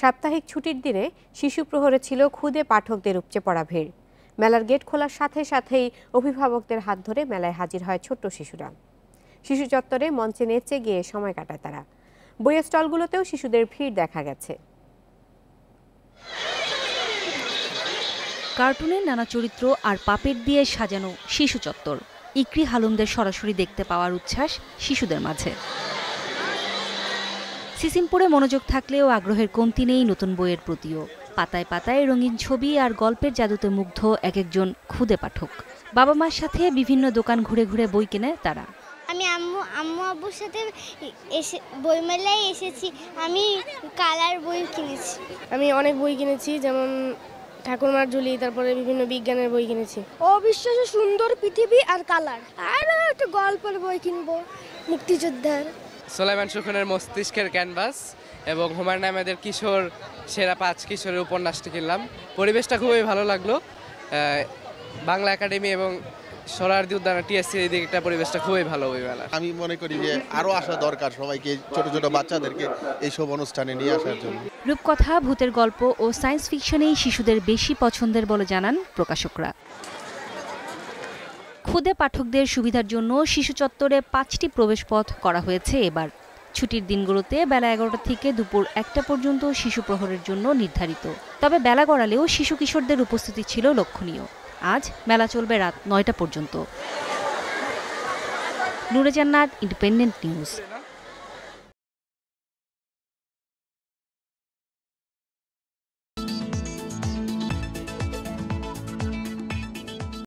সাপ্তাহিক ছুটির দিনে শিশু প্রহরে ছিল খুদে পাঠকদের উপচে পড়া ভিড়। মেলার গেট খোলার সাথে সাথেই অভিভাবকদের হাত ধরে মেলায় হাজির হয় ছোট্ট শিশুরা। শিশু চত্বরে মঞ্চে নেচে গিয়ে সময় কাটায় তারা। বইয়ের স্টলগুলোতেও শিশুদের ভিড় দেখা গেছে। কার্টুনের নানা চরিত্র আর পাপের দিয়ে সাজানো শিশু চত্বর। ইকরি হালুমদের সরাসরি দেখতে পাওয়ার উচ্ছ্বাস শিশুদের মাঝে। সিসিমপুরে মনোযোগ থাকলেও আগ্রহের কমতি নেই নতুন বইয়ের প্রতিও। পাতায় পাতায় রঙিন ছবি আর গল্পের জাদুতে মুগ্ধ এক একজন খুদে পাঠক। বাবা মার সাথে বিভিন্ন দোকান ঘুরে ঘুরে বই কেনে তারা। আমি আম্মু আম্মু আব্বুর সাথে এসে বইমেলায় এসেছি। আমি কালার বই কিনেছি। আমি অনেক বই কিনেছি যেমন ঠাকুরমার ঝুলি তারপরে বিভিন্ন বিজ্ঞানের বই কিনেছি। অবিশ্বাস্য সুন্দর পৃথিবী আর কালার। আর একটা গল্পের বই কিনবো। মুক্তিযোদ্ধার। সোলাইমান সুখনের মস্তিষ্কের ক্যানভাস এবং হুমায়ুন আহমেদের কিশোর সেরা পাঁচ কিশোরের উপন্যাসটি কিনলাম। পরিবেশটা খুবই ভালো লাগল। বাংলা একাডেমি এবং সরারদি উদ্যান টিএসসি এই দিকটা পরিবেশটা খুবই ভালো ওই মেলা আমি মনে করি যে আরও আসা দরকার সবাইকে ছোট ছোট বাচ্চাদেরকে এইসব অনুষ্ঠানে নিয়ে আসার জন্য। রূপকথা ভূতের গল্প ও সায়েন্স ফিকশনেই শিশুদের বেশি পছন্দের বলে জানান প্রকাশকরা। খুদে পাঠকদের সুবিধার জন্য শিশু চত্বরে পাঁচটি প্রবেশপথ করা হয়েছে এবার। ছুটির দিনগুলোতে বেলা এগারোটা থেকে দুপুর একটা পর্যন্ত শিশু প্রহরের জন্য নির্ধারিত। তবে বেলা গড়ালেও শিশু কিশোরদের উপস্থিতি ছিল লক্ষণীয়। আজ মেলা চলবে রাত নয়টা পর্যন্ত। নুরে জান্নাত ইন্ডিপেন্ডেন্ট নিউজ